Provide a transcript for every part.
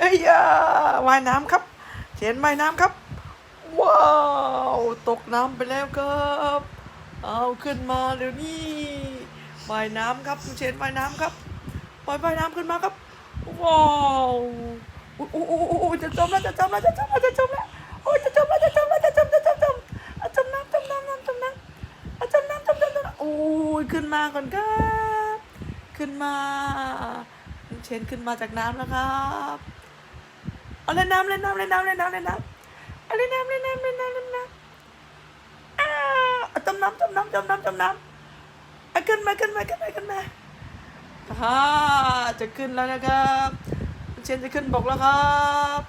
เอ้ยาว่ายน้ำครับเชนว่ายน้ำครับ ว้าว ตกน้ำไปแล้วครับ เอาขึ้นมาเดี๋ยวนี้ว่ายน้ำครับเชนว่ายน้ำครับ ปล่อยว่ายน้ำขึ้นมาครับ ว้าวอุ๊ยอุ๊ยอุ๊ยอุ๊ยอุ๊ยจะจมแล้วจะจมแล้วจะจมแล้วจะจมแล้วโอ้จะจมแล้วจะจมแล้วจะจมจะจมจมจมน้ำจมน้ำน้ำจมน้ำจมน้ำจมน้ำจมน้ำโอ้ยขึ้นมาก่อนครับ ขึ้นมา เชนขึ้นมาจากน้ำแล้วครับเอาเล่นน้ำเล่นน้ำเล่นน้ำเล่นน้ำเล่นน้ำเอาเล่นน้ำเล่นน้ำเล่นน้ำเล่นน้ำอ้าจมน้ำจมน้ำจมน้ำจมน้ำอะขึ้นมาขึ้นมาขึ้นมาขึ้นมาฮ่าจะขึ้นแล้วนะครับเชนจะขึ้นบกแล้วครับ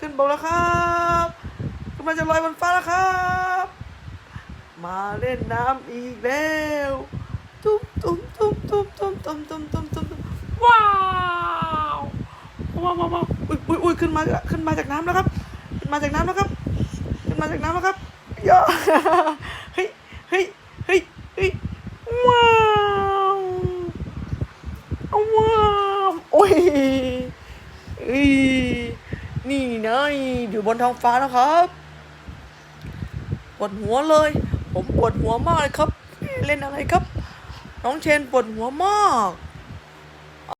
ขึ้นบกแล้วครับกำลังจะลอยบนฟ้าแล้วครับ มาเล่นน้ำอีกแล้วตุ้มตุ้มตุ้มตุ้มตุ้มตุ้มตุ้มตุ้มตุ้ม ว้าวว้าวอุ้ยอุ้ยอุ้ยขึ้นมาขึ้นมาจากน้ำแล้วครับ ขึ้นมาจากน้ำแล้วครับ ขึ้นมาจากน้ำแล้วครับย่าเฮ้ยเฮ้ยเฮ้ยเฮ้ยว้าวว้าวโอ้ยเอ้ยนี่นะอยู่บนท้องฟ้าแล้วครับปวดหัวเลย ผมปวดหัวมากเลยครับ เล่นอะไรครับ น้องเชนปวดหัวมาก